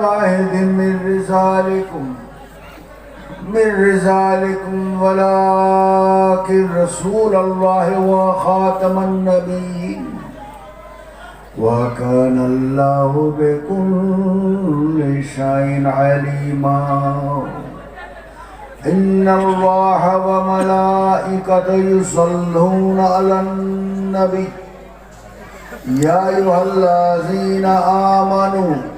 واحد من رسالكم من رسالكم ولكن رسول الله وخاتم النبيين وكان الله بكل شيء عليما. إن الله وملائكته يصلون على النبي. يا أيها الذين آمنوا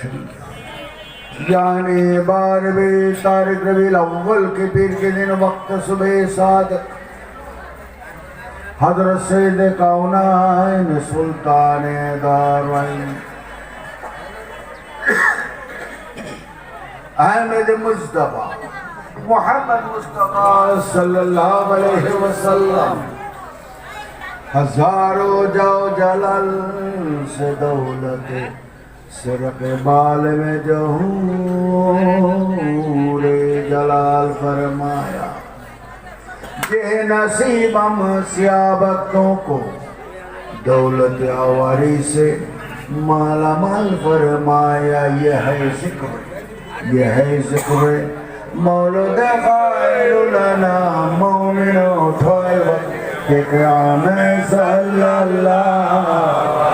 شریف یعنی بارہویں تاریخ ربی الاول کے پیر کے دن وقت صبح صادق حضرت سید کونائن سلطان داروائن احمد مصطفیٰ، محمد مصطفیٰ صلی اللہ علیہ وسلم۔ ہزاروں جو جلل سے دولت سرق بال میں جو ہوں جلال فرمایا۔ یہ نصیب ہم سیابتوں کو دولت آواری سے مالا مال فرمایا۔ یہ ہے ذکر، یہ ہے ذکر۔ مولد خیر لنا مومن اٹھائے۔ وقت کہ قیام صلی اللہ علیہ وسلم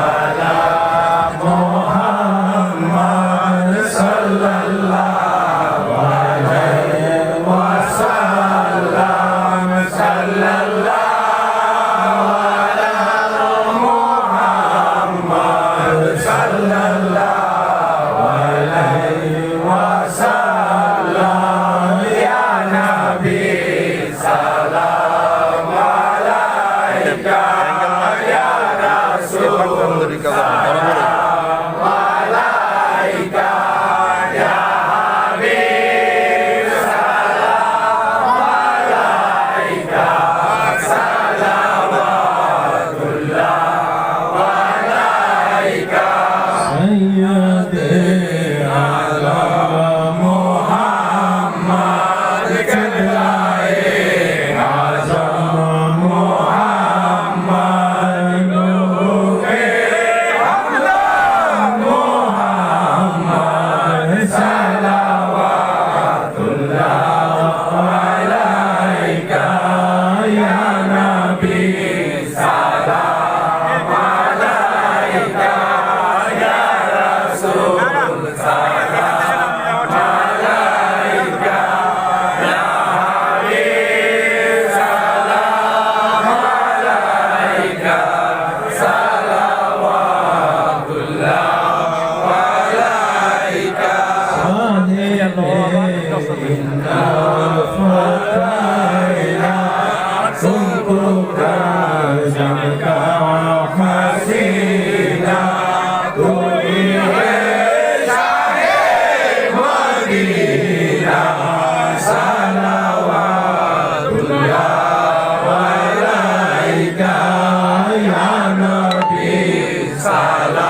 সালাম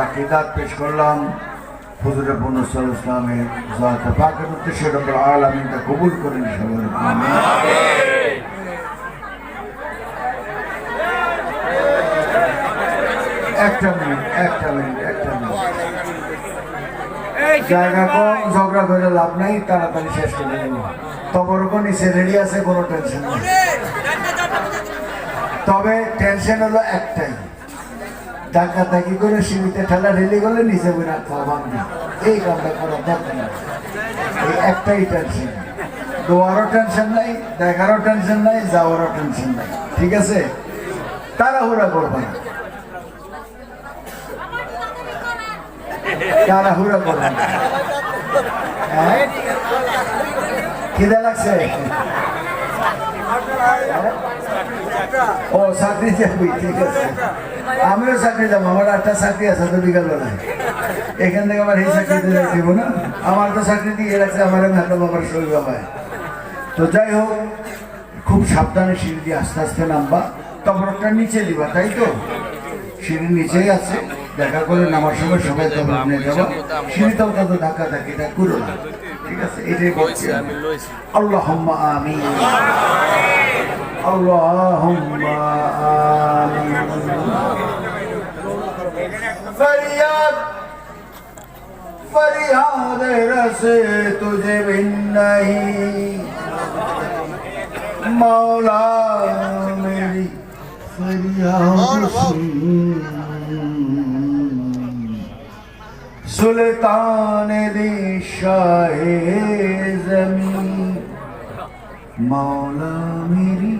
জাকিদাত পেশ করলাম। হুজুরে ইসলামের পাকের উদ্দেশ্যে তা কবুল করেন সবার একটা মিনিট, একটা একটা জায়গা কম, ঝগড়া করে লাভ নাই, তাড়াতাড়ি শেষ করে দেব। তবরকম নিচে রেডি আছে, কোনো টেনশন নেই। তবে টেনশন হলো একটাই ডাকা তাকি করে সীমিতে ঠেলা ঢেলি গেলে নিচে বই রাখতে হবে এই কামটা করার দরকার এই একটাই টেনশন দোয়ারও টেনশন নাই, দেখারও টেনশন নাই, যাওয়ারও টেনশন নাই। ঠিক আছে? তাড়াহুড়া করবে না। তাড়াহুড়া করবে না। হ্যাঁ? খিদে লাগছে? ও চাকরি যাবি, ঠিক আছে। আমিও চাকরি যাব আমার আটটা চাকরি আছে তো বিকাল বেলায় এখান থেকে আমার এই চাকরিতে দিব না। আমার তো চাকরি দিয়ে রাখছে আমার ম্যাডাম আমার শরীর বাবায় তো যাই হোক খুব সাবধানে সিঁড়ি দিয়ে আস্তে আস্তে নামবা। তবরকটা নিচে দিবা তাই তো? সিঁড়ি নিচেই আছে। দেখা করে নামার সময় সবাই তবরক নিয়ে যাব। সিঁড়িটাও কত ধাক্কা থাকে এটা করো না। ঠিক আছে? এটাই বলছি আমি। আমিন। اللهم آمين فریاد فریاد رس تجھے بن نہیں مولا میری فریاد سلطان دی شاہ زمین مولا میری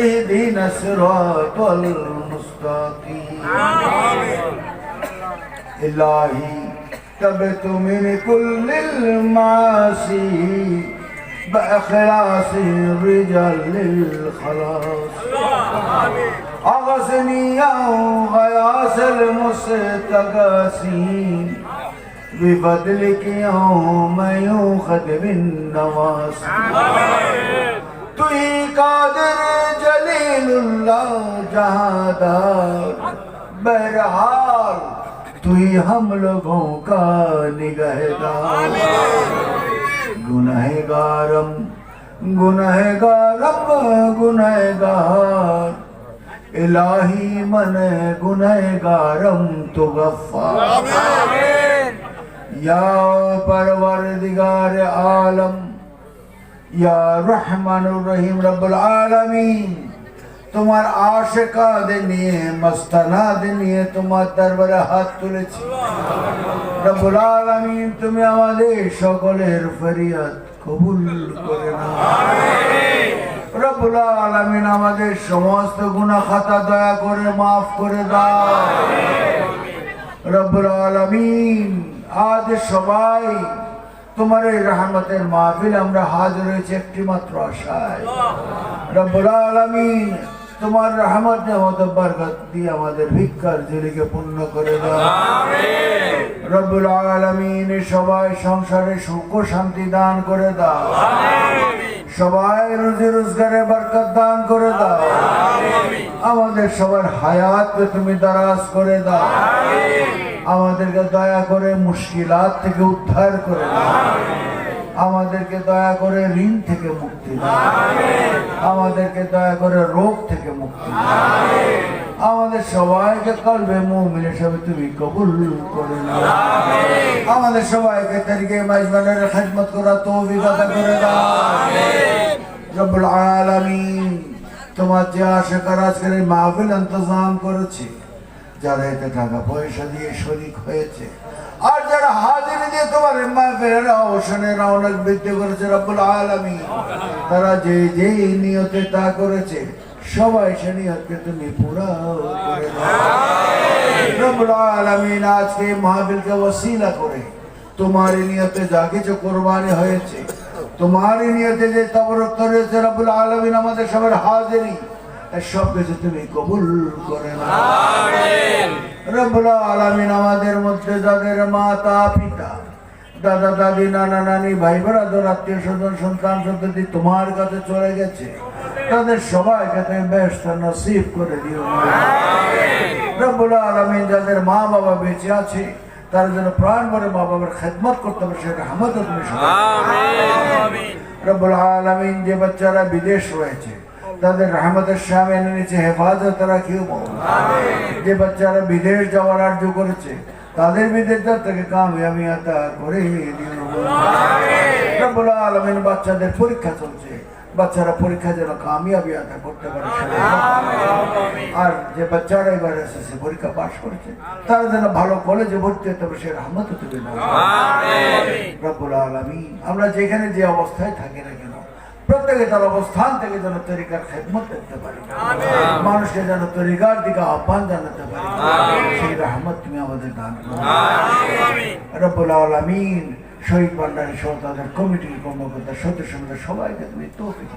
اهدنا الصراط المستقيم. إلهي تبت من كل المعاصي بإخلاص الرجال للخلاص. أغزني يا غياس المستقاسين بفضلك يوم يوخذ بالنواصي. تو ہی قادر جلیل اللہ جہاں دار۔ بہرحال تو ہی ہم لوگوں کا نگہدار۔ گنہگارم گنہگارم، گنہگار۔ الہی من گنہگارم تو غفار۔ یا پروردگار عالم ইয়া রহমানুর রহিম রব্বুল আলামিন। তোমার আশেকাদের নিয়ে, মস্তানাদের নিয়ে তোমার দরবারে হাত তুলেছি। রব্বুল আলামিন, তুমি আমাদের সকলের ফরিয়াদ কবুল করে না রব্বুল আলামিন, আমাদের সমস্ত গুনাহ খাতা দয়া করে maaf করে দাও। রব্বুল আলামিন, আজ সবাই তোমার এই রহমতের মাহফিল আমরা হাজির হয়েছি একটি মাত্র আশায়। রব্বুল আলামিন তোমার রহমত নেমত বরকত দিয়ে আমাদের ভিক্ষার ঝুলিকে পূর্ণ করে দাও। রব্বুল আলামিন সবাই সংসারে সুখ শান্তি দান করে দাও। সবাই রুজি রোজগারে বরকত দান করে দাও। আমাদের সবার হায়াতকে তুমি দারাজ করে দাও। আমাদেরকে দয়া করে মুশকিলাত থেকে উদ্ধার করে আমাদেরকে দয়া করে ঋণ থেকে মুক্তি আমাদেরকে দয়া করে রোগ থেকে মুক্তি আমাদের সবাইকে কলবে মুমিন হিসাবে তুমি কবুল করে নাও। আমাদের সবাইকে তারিখে মাইজবানের খেদমত করা তো অভিজ্ঞতা করে দাও। আলামিন, তোমার যে আশা করা আজকের মাহফিল ইন্তজাম করেছে। যারা এতে টাকা পয়সা দিয়ে শরিক হয়েছে। আর যারা হাজির দিয়ে তোমার মাহফিলের অবসানে বৃদ্ধি করেছে রব্বুল আলামিন তারা যে যে নিয়তে তা করেছে সবাই সে নিয়তকে তুমি পুরা করে রব্বুল আলামিন আজকে এই মাহফিলকে ওসিলা করে তোমার নিয়তে যা কিছু কোরবানি হয়েছে তোমার নিয়তে যে তবরক করেছে রব্বুল আলামিন আমাদের সবার হাজিরি সব কিছু তুমি কবুল করে না রব্বুল আলামিন আমাদের মধ্যে যাদের মাতা পিতা দাদা দাদি নানা নানি ভাই বোনাদের আত্মীয় স্বজন সন্তান সন্ততি তোমার কাছে চলে গেছে তাদের সবাইকে তুমি ব্যস্ত নসিব করে দিও। রব্বুল আলামিন যাদের মা বাবা বেঁচে আছে তার জন্য প্রাণ ভরে মা বাবার খেদমত করতে হবে সেটা আমাদের তুমি রব্বুল আলামিন যে বাচ্চারা বিদেশ রয়েছে তাদের রহমতের সামনে এনে নিচে হেফাজত রাখিও মৌলা। যে বাচ্চারা বিদেশ যাওয়ার আর্য করেছে তাদের বিদেশ যাত্রাকে কামিয়াবি আতা করে আলামিন বাচ্চাদের পরীক্ষা চলছে। বাচ্চারা পরীক্ষা যেন কামিয়াবি আদা করতে পারে আর যে বাচ্চারা এবার এসেছে পরীক্ষা পাশ করেছে তারা যেন ভালো কলেজে ভর্তি হতে পারে সে রহমত তুমি দাও রব্বুল আলামিন আমরা যেখানে যে অবস্থায় থাকি না কেন প্রত্যেকে তার অবস্থান থেকে যেন তরিকার খেদমত করতে পারি। মানুষকে যেন তরিকার দিকে আহ্বান জানাতে পারি। সেই রহমত তুমি আমাদের দান করো। রব্বুল আলামিন শহীদ ভান্ডারী সহ তাদের কমিটির কর্মকর্তা সদস্যদের সবাইকে তুমি তৌফিক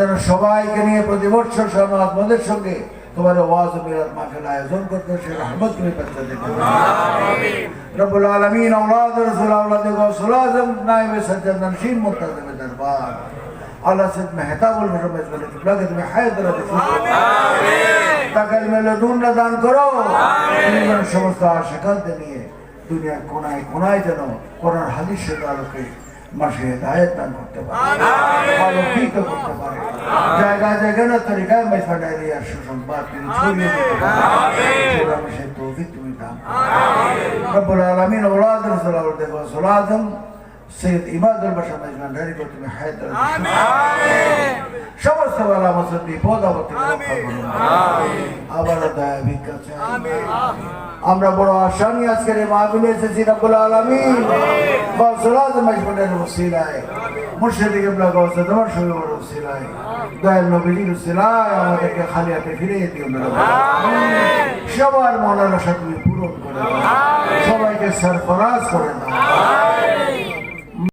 যেন সবাইকে নিয়ে প্রতি বছর সমাজদের সঙ্গে তোমার ওয়াজ মিলাদ মাহফিল আয়োজন করতে সে রহমত তুমি পেতে বাচ্চাদের রব্বুল আলমিন আওলাদ রসুল আওলাদ গসুল আজম নাইবে সজ্জাদ নমশিন মুক্তাজম দরবার। আল্লাহ সদ মেহতাব উল মুসলিম কিবলা কে তুমি হায়াত রাখো আমিন। তাকাল মেলে দুন দান করো। আমিন। সমস্ত আশকাল নিয়ে দুনিয়ার কোনায় কোনায় যেন কোরআন হাদিসের আলোকে মাসে হেদায়ত দান করতে পারে। আলোকিত করতে পারে। জায়গায় জায়গায় না তরিকায় মেসাডাইরিয়ার সুসংবাদ তিনি ছড়িয়ে দিতে পারে। সে তৌফিক رب العالمين أولادهم صلواتهم وصلاتهم سيد إماد البشر مجمعين ذلك وتم حياة آمين شمس ولا مصدي بودا وتم آمين آمين أبدا بك آمين আমরা বড় আশা নিয়ে আজকের এই মাহফিলে এসেছি রব্বুল আলামিন। বসরাত মজবুনের ওসিলায় মুর্শিদি কেবলা গৌসে তোমার বড় ওসিলায় দয়াল নবীজির ওসিলায় আমাদেরকে খালি হাতে ফিরিয়ে দিও সবার মনের আশা তুমি পূরণ করে দাও। সবাইকে সরফরাজ করে দাও।